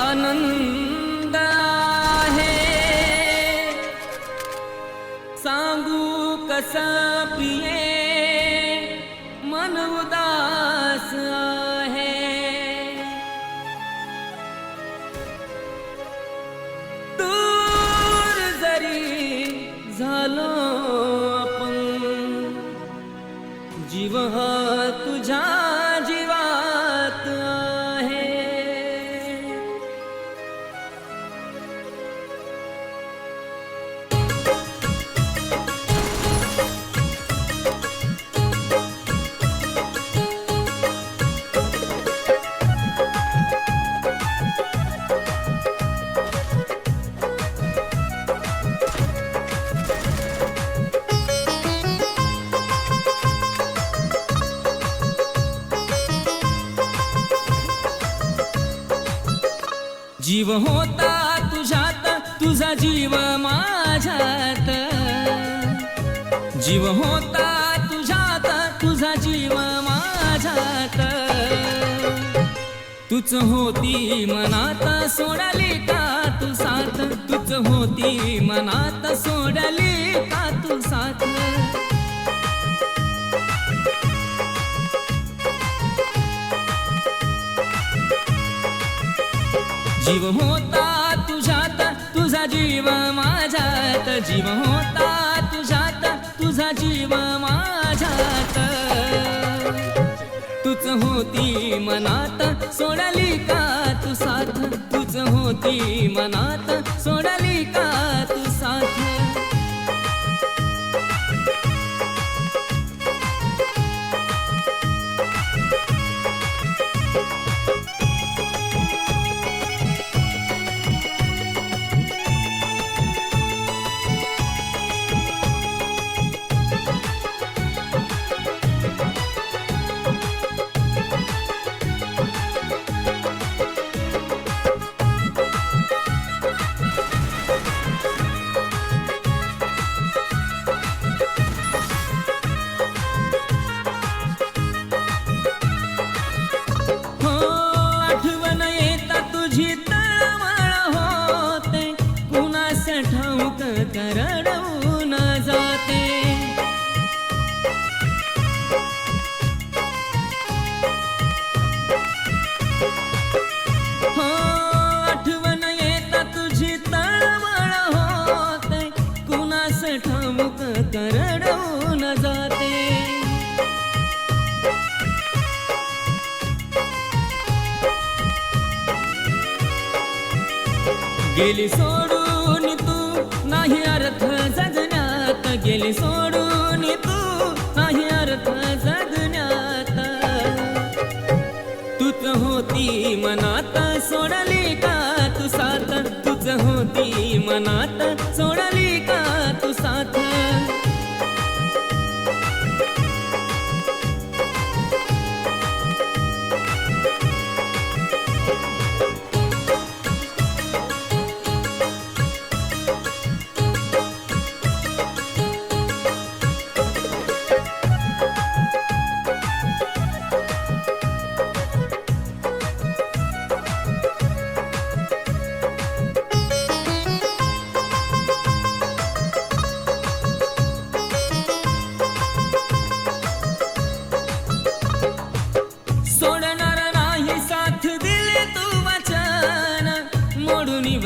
आनंद आहे सांगू कसा पिये मन उदास आहे। दूर जरी झालो आपण जीव हा जीव होता तुझ्यात तुझा जीव माझ्यात. जीव होता तुझ्यात तुझा जीव माझ्यात. तुझ होती मनात सोडली का तू साथ? तुझ होती मनात सोडली का तू साथ? जीव होता तुझ्यात तुझा जीव माझ्यात जीव होता तुझ्यात तुझा जीव माझ्यात तुझ होती मनात सोडली का तू साथ? तुझ होती मनात सोडली का तू करडवून जाते. हो आठवण येता तुझी तळमळ होते. कुणास ठाऊक करडवून जाते. गेली सोडून केली सोडून तू नाही अर्थ जगण्यात. तूच होती मनात सोडली का तू सात तूच होती मनात सोडली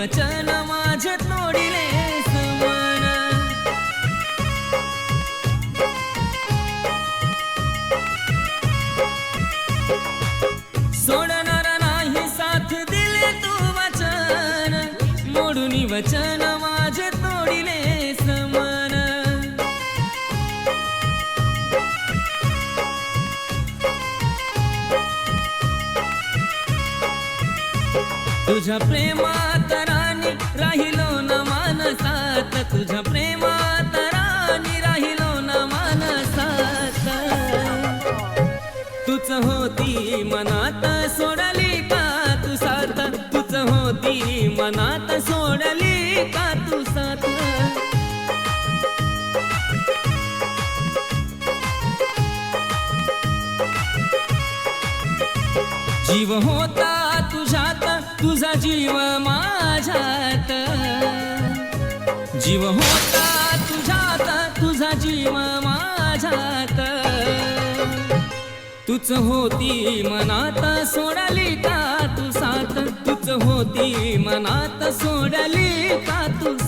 वचन माझ्या तोडिले समान. सोडणार नाही साथ दिले तू वचन. मोडून वचन माझे तोडिले समान. तुझ्या प्रेमात राणी राहिलो न मानसात तुझ्या प्रेमात राणी राहिलो न मानसात तुझ होती मनात सोडली का तू सात तुझ होती मनात सोडली का तू सात जीव होता तुझ्यात तुझा जीव माझ्यात. जीव होता तुझ्यात तुझा जीव माझ्यात. तुच होती मनात सोडली का तू साथ? तुच होती मनात सोडली का तू